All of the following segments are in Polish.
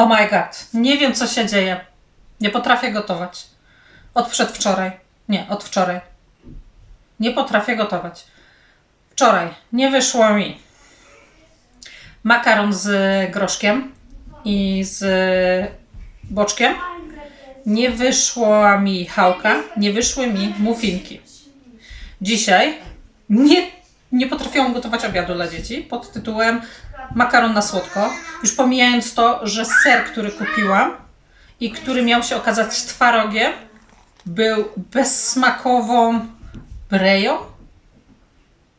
Oh my god, nie wiem co się dzieje. Nie potrafię gotować. Od przedwczoraj. Nie, od wczoraj. Nie potrafię gotować. Wczoraj nie wyszło mi makaron z groszkiem i z boczkiem. Nie wyszła mi chałka, nie wyszły mi muffinki. Dzisiaj nie, nie potrafiłam gotować obiadu dla dzieci pod tytułem makaron na słodko. Już pomijając to, że ser, który kupiłam i który miał się okazać twarogiem, był bezsmakową breją.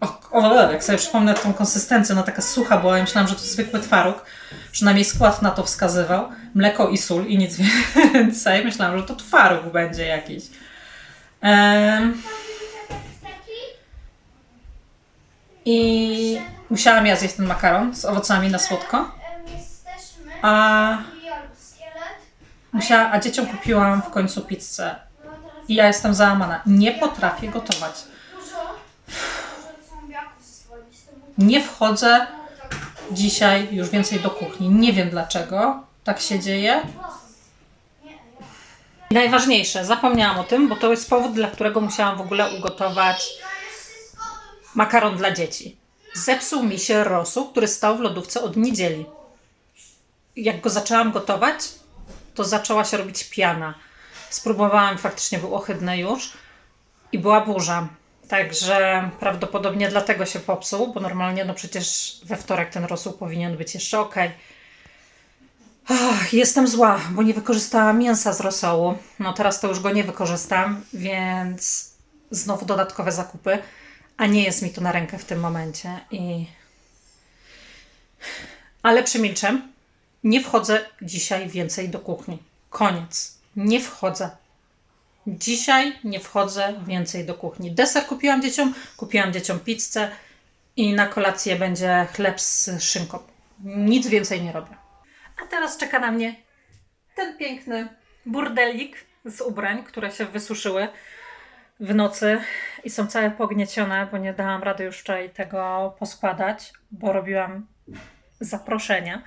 O, o, jak sobie przypomnę tą konsystencję, ona taka sucha była, ja myślałam, że to zwykły twaróg. Przynajmniej skład na to wskazywał. Mleko i sól i nic więcej. Myślałam, że to twaróg będzie jakiś. Em, I musiałam ja zjeść ten makaron z owocami na słodko. A, musiała, a dzieciom kupiłam w końcu pizzę. I ja jestem załamana. Nie potrafię gotować. Nie wchodzę dzisiaj już więcej do kuchni. Nie wiem dlaczego tak się dzieje. Najważniejsze, zapomniałam o tym, bo to jest powód, dla którego musiałam w ogóle ugotować makaron dla dzieci. Zepsuł mi się rosół, który stał w lodówce od niedzieli. Jak go zaczęłam gotować, to zaczęła się robić piana. Spróbowałam, faktycznie był ohydny już i była burza. Także prawdopodobnie dlatego się popsuł, bo normalnie no przecież we wtorek ten rosół powinien być jeszcze ok. Ach, jestem zła, bo nie wykorzystałam mięsa z rosołu. No teraz to już go nie wykorzystam, więc znowu dodatkowe zakupy, a nie jest mi to na rękę w tym momencie. I... Ale przemilczę. Nie wchodzę dzisiaj więcej do kuchni. Koniec. Nie wchodzę. Dzisiaj nie wchodzę więcej do kuchni. Deser kupiłam dzieciom, kupiłam dzieciom pizzę i na kolację będzie chleb z szynką. Nic więcej nie robię. A teraz czeka na mnie ten piękny burdelik z ubrań, które się wysuszyły w nocy i są całe pogniecione, bo nie dałam rady już wczoraj tego poskładać, bo robiłam zaproszenia.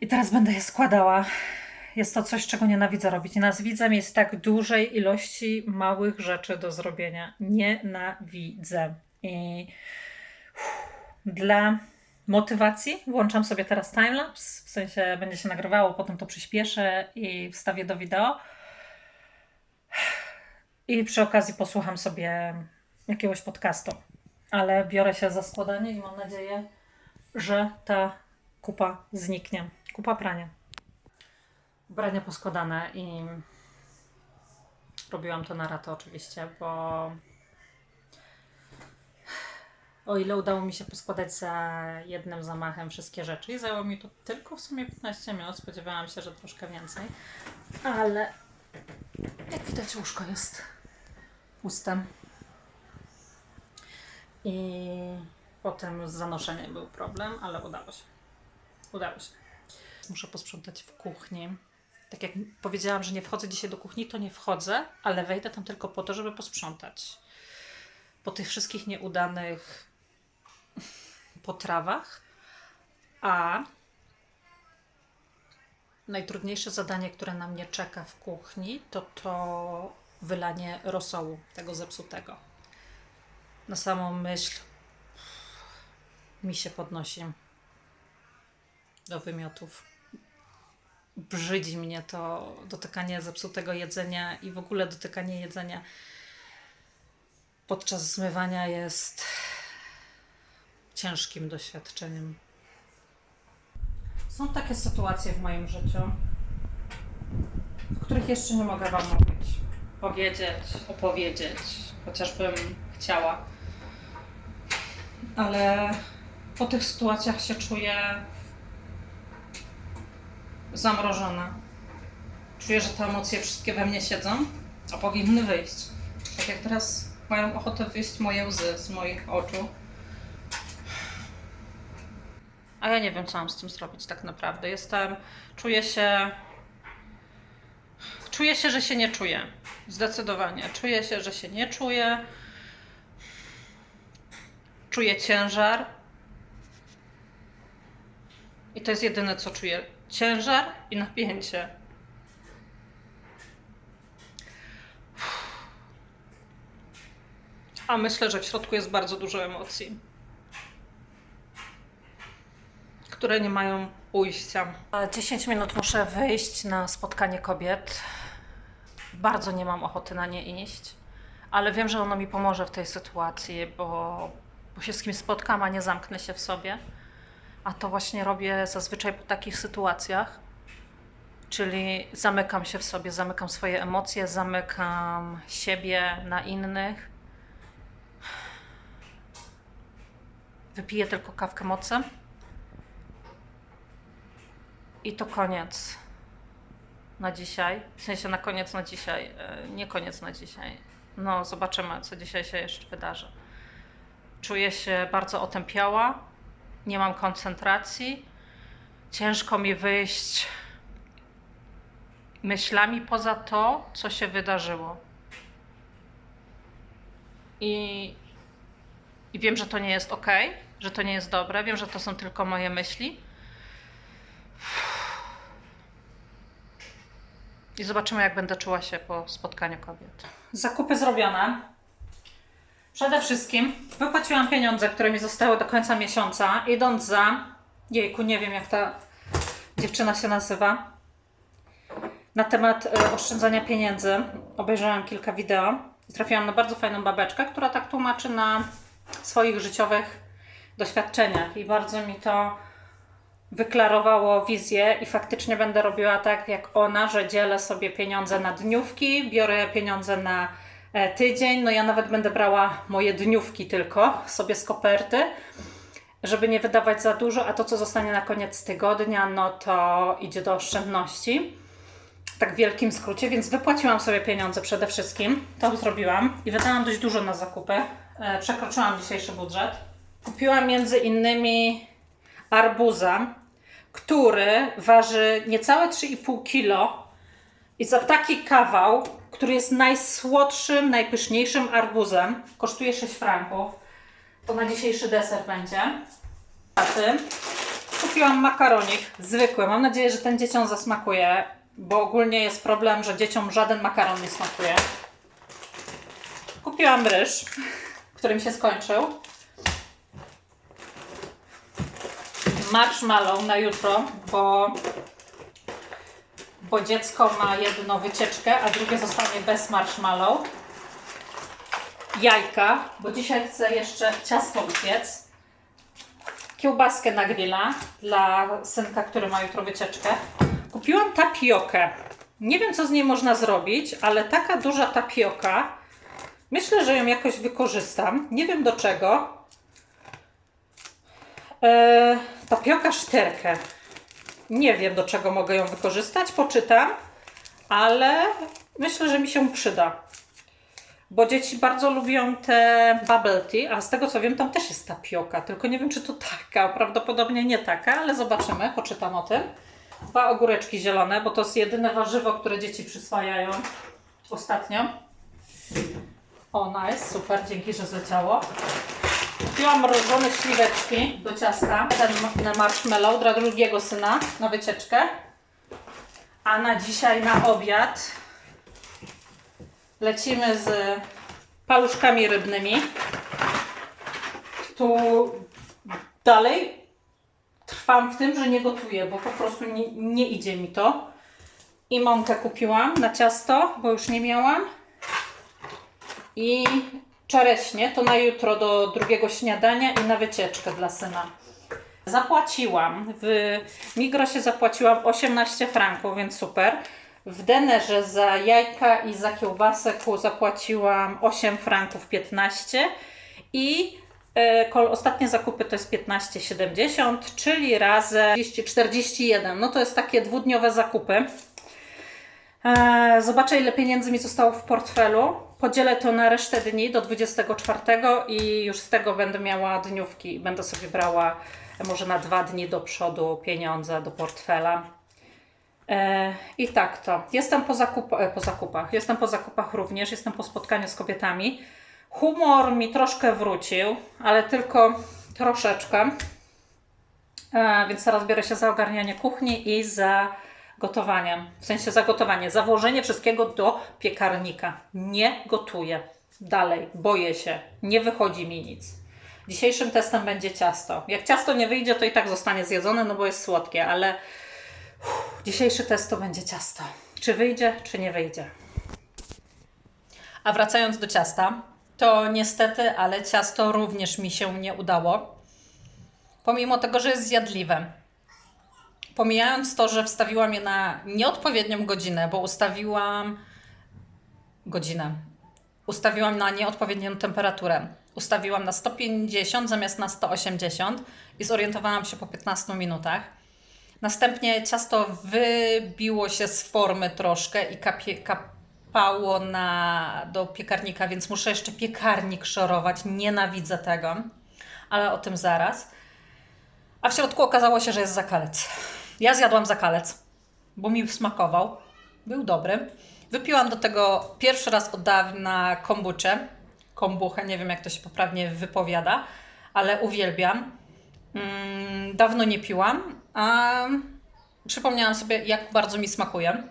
I teraz będę je składała. Jest to coś, czego nienawidzę robić. Nienawidzę mieć tak dużej ilości małych rzeczy do zrobienia. Nienawidzę. I uff, dla motywacji włączam sobie teraz timelapse, w sensie będzie się nagrywało, potem to przyspieszę i wstawię do wideo. I przy okazji posłucham sobie jakiegoś podcastu. Ale biorę się za składanie i mam nadzieję, że ta kupa zniknie. Kupa prania. Ubrania poskładane i robiłam to na ratę oczywiście, bo o ile udało mi się poskładać za jednym zamachem wszystkie rzeczy i zajęło mi to tylko w sumie 15 minut, spodziewałam się, że troszkę więcej, ale jak widać łóżko jest puste. I potem z zanoszeniem był problem, ale udało się. Udało się. Muszę posprzątać w kuchni. Tak jak powiedziałam, że nie wchodzę dzisiaj do kuchni, to nie wchodzę, ale wejdę tam tylko po to, żeby posprzątać. Po tych wszystkich nieudanych potrawach. A najtrudniejsze zadanie, które na mnie czeka w kuchni, to to wylanie rosołu, tego zepsutego. Na samą myśl mi się podnosi do wymiotów. Brzydzi mnie to dotykanie zepsutego jedzenia i w ogóle dotykanie jedzenia podczas zmywania jest ciężkim doświadczeniem. Są takie sytuacje w moim życiu, w których jeszcze nie mogę Wam mówić, powiedzieć, opowiedzieć, chociażbym chciała. Ale po tych sytuacjach się czuję zamrożona. Czuję, że te emocje wszystkie we mnie siedzą, a powinny wyjść. Tak jak teraz mają ochotę wyjść moje łzy z moich oczu. A ja nie wiem, co mam z tym zrobić tak naprawdę. Jestem, czuję się. Czuję się, że się nie czuję. Zdecydowanie. Czuję się, że się nie czuję. Czuję ciężar. I to jest jedyne, co czuję ciężar i napięcie. A myślę, że w środku jest bardzo dużo emocji, które nie mają ujścia. 10 minut muszę wyjść na spotkanie kobiet. Bardzo nie mam ochoty na nie iść, ale wiem, że ono mi pomoże w tej sytuacji, bo, bo się z kimś spotkam, a nie zamknę się w sobie. A to właśnie robię zazwyczaj po takich sytuacjach. Czyli zamykam się w sobie, zamykam swoje emocje, zamykam siebie na innych. Wypiję tylko kawkę mocem. I to koniec na dzisiaj. W sensie na koniec na dzisiaj. e, Nie koniec na dzisiaj. No, zobaczymy, co dzisiaj się jeszcze wydarzy. Czuję się bardzo otępiała. Nie mam koncentracji. Ciężko mi wyjść myślami poza to, co się wydarzyło. I, I wiem, że to nie jest ok, że to nie jest dobre. Wiem, że to są tylko moje myśli. I zobaczymy, jak będę czuła się po spotkaniu kobiet. Zakupy zrobione. Przede wszystkim wypłaciłam pieniądze, które mi zostały do końca miesiąca, idąc za. Jejku, nie wiem, jak ta dziewczyna się nazywa. Na temat e, oszczędzania pieniędzy obejrzałam kilka wideo i trafiłam na bardzo fajną babeczkę, która tak tłumaczy na swoich życiowych doświadczeniach. I bardzo mi to wyklarowało wizję i faktycznie będę robiła tak jak ona, że dzielę sobie pieniądze na dniówki, biorę pieniądze na e, tydzień, no ja nawet będę brała moje dniówki tylko sobie z koperty, żeby nie wydawać za dużo, a to co zostanie na koniec tygodnia, no to idzie do oszczędności. Tak w wielkim skrócie, więc wypłaciłam sobie pieniądze przede wszystkim, to zrobiłam i wydałam dość dużo na zakupy. E, Przekroczyłam dzisiejszy budżet. Kupiłam między innymi arbuza, który waży niecałe 3,5 kg i za taki kawał, który jest najsłodszym, najpyszniejszym arbuzem, kosztuje 6 franków. To na dzisiejszy deser będzie. A tym kupiłam makaronik zwykły. Mam nadzieję, że ten dzieciom zasmakuje, bo ogólnie jest problem, że dzieciom żaden makaron nie smakuje. Kupiłam ryż, który mi się skończył. Marshmallow na jutro, bo, bo dziecko ma jedną wycieczkę, a drugie zostanie bez marshmallow. Jajka, bo dzisiaj chcę jeszcze ciasto upiec. Kiełbaskę na grilla dla synka, który ma jutro wycieczkę. Kupiłam tapiokę. Nie wiem, co z niej można zrobić, ale taka duża tapioka. Myślę, że ją jakoś wykorzystam. Nie wiem do czego. Eee, tapioka szterkę. Nie wiem, do czego mogę ją wykorzystać, poczytam, ale myślę, że mi się przyda. Bo dzieci bardzo lubią te bubble tea, a z tego co wiem, tam też jest tapioka, tylko nie wiem, czy to taka, prawdopodobnie nie taka, ale zobaczymy, poczytam o tym. Dwa ogóreczki zielone, bo to jest jedyne warzywo, które dzieci przyswajają ostatnio. O, nice, super, dzięki, że zleciało. Kupiłam mrożone śliweczki do ciasta. Ten na marshmallow dla drugiego syna na wycieczkę. A na dzisiaj na obiad lecimy z paluszkami rybnymi. Tu dalej trwam w tym, że nie gotuję, bo po prostu nie, nie idzie mi to. I mąkę kupiłam na ciasto, bo już nie miałam. I czereśnie to na jutro do drugiego śniadania i na wycieczkę dla syna. Zapłaciłam. W Migrosie zapłaciłam 18 franków, więc super. W Denerze za jajka i za kiełbasę zapłaciłam 8 franków 15 i e, ostatnie zakupy to jest 15,70, czyli razem 41. No to jest takie dwudniowe zakupy. E, Zobaczę, ile pieniędzy mi zostało w portfelu. Podzielę to na resztę dni do 24 i już z tego będę miała dniówki. Będę sobie brała e, może na dwa dni do przodu pieniądze do portfela. E, I tak to. Jestem po, zakup, e, po zakupach. Jestem po zakupach również. Jestem po spotkaniu z kobietami. Humor mi troszkę wrócił, ale tylko troszeczkę. Więc teraz biorę się za ogarnianie kuchni i za gotowanie. W sensie za gotowanie, za włożenie wszystkiego do piekarnika. Nie gotuję. Dalej, boję się. Nie wychodzi mi nic. Dzisiejszym testem będzie ciasto. Jak ciasto nie wyjdzie, to i tak zostanie zjedzone, no bo jest słodkie, ale uff, dzisiejszy test to będzie ciasto. Czy wyjdzie, czy nie wyjdzie. A wracając do ciasta, to niestety, ale ciasto również mi się nie udało. Pomimo tego, że jest zjadliwe. Pomijając to, że wstawiłam je na nieodpowiednią godzinę, bo ustawiłam godzinę. Ustawiłam na nieodpowiednią temperaturę. Ustawiłam na 150 zamiast na 180 i zorientowałam się po 15 minutach. Następnie ciasto wybiło się z formy troszkę i kapie, kapało na, do piekarnika, więc muszę jeszcze piekarnik szorować. Nienawidzę tego, ale o tym zaraz. A w środku okazało się, że jest zakalec. Ja zjadłam zakalec, bo mi smakował. Był dobry. Wypiłam do tego pierwszy raz od dawna kombuczę. Kombuchę, nie wiem jak to się poprawnie wypowiada, ale uwielbiam. Mm, dawno nie piłam, a przypomniałam sobie, jak bardzo mi smakuje.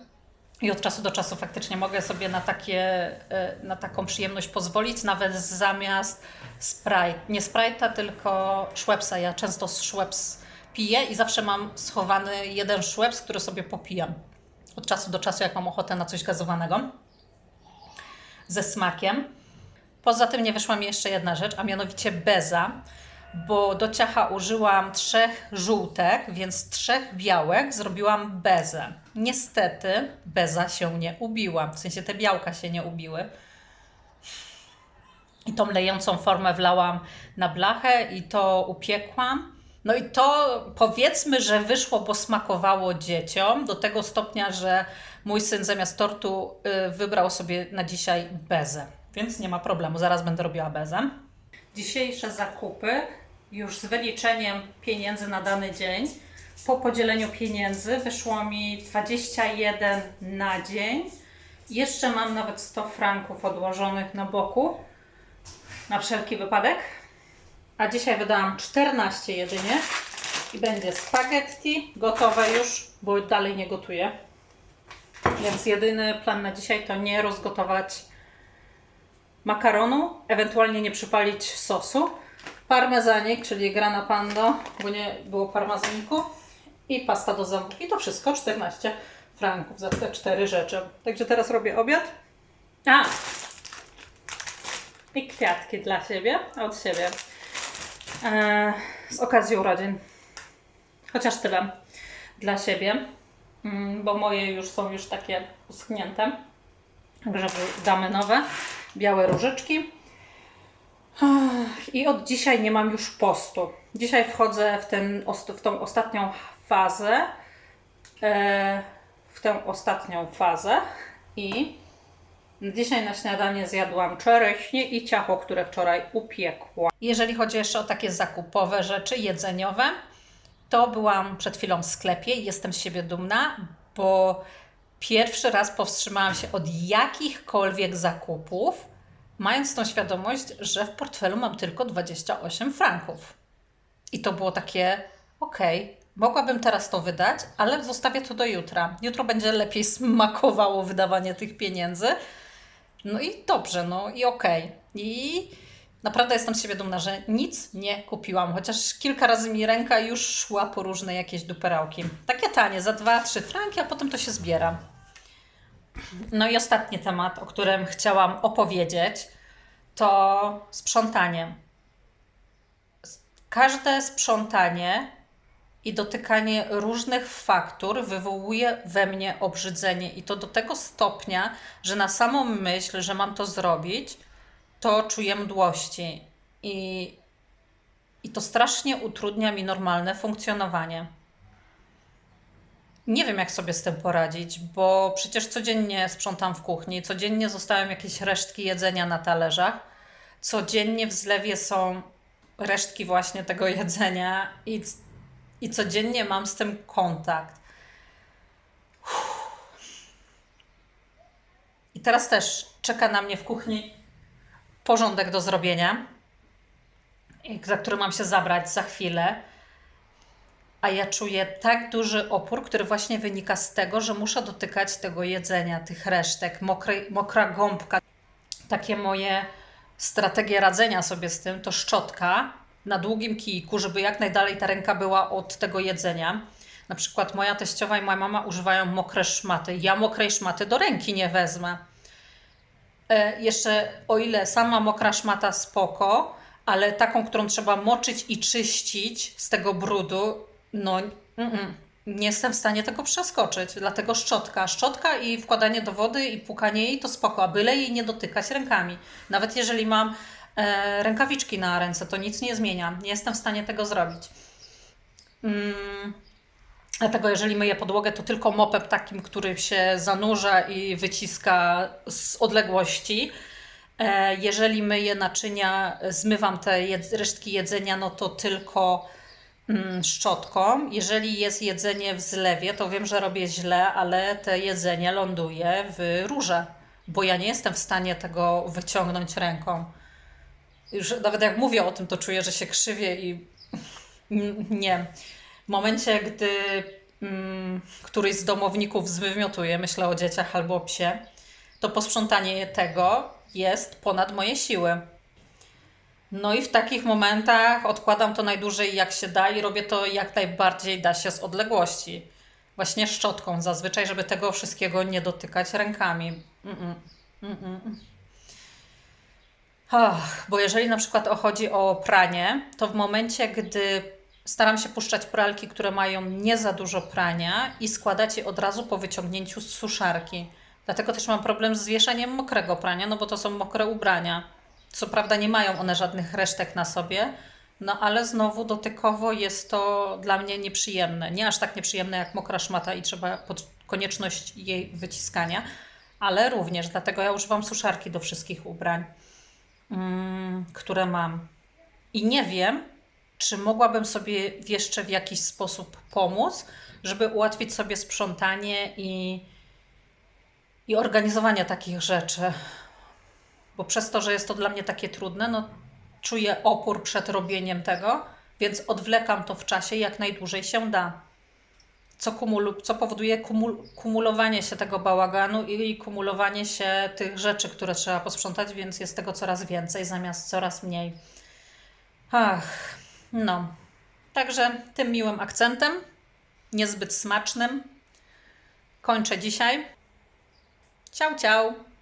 I od czasu do czasu faktycznie mogę sobie na, takie, e, na taką przyjemność pozwolić, nawet zamiast Sprite. Nie Sprite'a, tylko Schweppesa. Ja często z Schweppes piję i zawsze mam schowany jeden Schweppes, który sobie popijam od czasu do czasu, jak mam ochotę na coś gazowanego ze smakiem. Poza tym nie wyszła mi jeszcze jedna rzecz, a mianowicie beza, bo do ciacha użyłam trzech żółtek, więc trzech białek zrobiłam bezę. Niestety beza się nie ubiła, w sensie te białka się nie ubiły. I tą lejącą formę wlałam na blachę i to upiekłam. No i to powiedzmy, że wyszło, bo smakowało dzieciom do tego stopnia, że mój syn zamiast tortu y, wybrał sobie na dzisiaj bezę. Więc nie ma problemu, zaraz będę robiła bezę. Dzisiejsze zakupy już z wyliczeniem pieniędzy na dany dzień. Po podzieleniu pieniędzy wyszło mi 21 na dzień. Jeszcze mam nawet 100 franków odłożonych na boku na wszelki wypadek. A dzisiaj wydałam 14 jedynie i będzie spaghetti gotowe już, bo dalej nie gotuję. Więc jedyny plan na dzisiaj to nie rozgotować makaronu, ewentualnie nie przypalić sosu. Parmezanik, czyli grana pando, bo nie było parmezaniku i pasta do zębów. I to wszystko 14 franków za te cztery rzeczy. Także teraz robię obiad. A! I kwiatki dla siebie, od siebie. Eee, z okazji urodzin. Chociaż tyle dla siebie, mm, bo moje już są już takie uschnięte. Także damy nowe, białe różyczki. I od dzisiaj nie mam już postu. Dzisiaj wchodzę w, ten, w tą ostatnią fazę. E, w tę ostatnią fazę i Dzisiaj na śniadanie zjadłam czereśnie i ciacho, które wczoraj upiekłam. Jeżeli chodzi jeszcze o takie zakupowe rzeczy, jedzeniowe, to byłam przed chwilą w sklepie i jestem z siebie dumna, bo pierwszy raz powstrzymałam się od jakichkolwiek zakupów, mając tą świadomość, że w portfelu mam tylko 28 franków. I to było takie, okej, okay, mogłabym teraz to wydać, ale zostawię to do jutra. Jutro będzie lepiej smakowało wydawanie tych pieniędzy. No i dobrze, no i okej. Okay. I naprawdę jestem z siebie dumna, że nic nie kupiłam, chociaż kilka razy mi ręka już szła po różne jakieś duperałki. Takie tanie, za 2-3 franki, a potem to się zbiera. No i ostatni temat, o którym chciałam opowiedzieć, to sprzątanie. Każde sprzątanie i dotykanie różnych faktur wywołuje we mnie obrzydzenie. I to do tego stopnia, że na samą myśl, że mam to zrobić, to czuję mdłości. I, i to strasznie utrudnia mi normalne funkcjonowanie. Nie wiem, jak sobie z tym poradzić, bo przecież codziennie sprzątam w kuchni, codziennie zostają jakieś resztki jedzenia na talerzach, codziennie w zlewie są resztki właśnie tego jedzenia i i codziennie mam z tym kontakt. I teraz też czeka na mnie w kuchni porządek do zrobienia, za który mam się zabrać za chwilę. a ja czuję tak duży opór, który właśnie wynika z tego, że muszę dotykać tego jedzenia, tych resztek, mokra gąbka. Takie moje strategie radzenia sobie z tym to szczotka na długim kijku, żeby jak najdalej ta ręka była od tego jedzenia. Na przykład moja teściowa i moja mama używają mokre szmaty. Ja mokrej szmaty do ręki nie wezmę. E, jeszcze o ile sama mokra szmata spoko, ale taką, którą trzeba moczyć i czyścić z tego brudu, no mm-mm, nie jestem w stanie tego przeskoczyć. Dlatego szczotka. Szczotka i wkładanie do wody i pukanie jej to spoko, a byle jej nie dotykać rękami. Nawet jeżeli mam rękawiczki na ręce, to nic nie zmienia. Nie jestem w stanie tego zrobić. Mm. Dlatego jeżeli myję podłogę, to tylko mopem takim, który się zanurza i wyciska z odległości. E, jeżeli myję naczynia, zmywam te resztki jedzenia, no to tylko mm, szczotką. Jeżeli jest jedzenie w zlewie, to wiem, że robię źle, ale te jedzenie ląduje w rurze, bo ja nie jestem w stanie tego wyciągnąć ręką. Już nawet jak mówię o tym, to czuję, że się krzywię i nie. W momencie, gdy mm, któryś z domowników zwymiotuje, myślę o dzieciach albo o psie, to posprzątanie tego jest ponad moje siły. No i w takich momentach odkładam to najdłużej jak się da i robię to jak najbardziej da się z odległości. Właśnie szczotką zazwyczaj, żeby tego wszystkiego nie dotykać rękami. Mm-mm. Mm-mm. Ach, bo jeżeli na przykład chodzi o pranie, to w momencie, gdy staram się puszczać pralki, które mają nie za dużo prania i składać je od razu po wyciągnięciu z suszarki. Dlatego też mam problem z wieszeniem mokrego prania, no bo to są mokre ubrania. Co prawda nie mają one żadnych resztek na sobie, no ale znowu dotykowo jest to dla mnie nieprzyjemne. Nie aż tak nieprzyjemne jak mokra szmata i trzeba pod konieczność jej wyciskania, ale również dlatego ja używam suszarki do wszystkich ubrań, które mam. I nie wiem, czy mogłabym sobie jeszcze w jakiś sposób pomóc, żeby ułatwić sobie sprzątanie i, i organizowanie takich rzeczy. Bo przez to, że jest to dla mnie takie trudne, no czuję opór przed robieniem tego, więc odwlekam to w czasie jak najdłużej się da. Co, kumulu, co powoduje kumul, kumulowanie się tego bałaganu i kumulowanie się tych rzeczy, które trzeba posprzątać, więc jest tego coraz więcej zamiast coraz mniej. Ach, no. Także tym miłym akcentem, niezbyt smacznym, kończę dzisiaj. Ciao, ciao.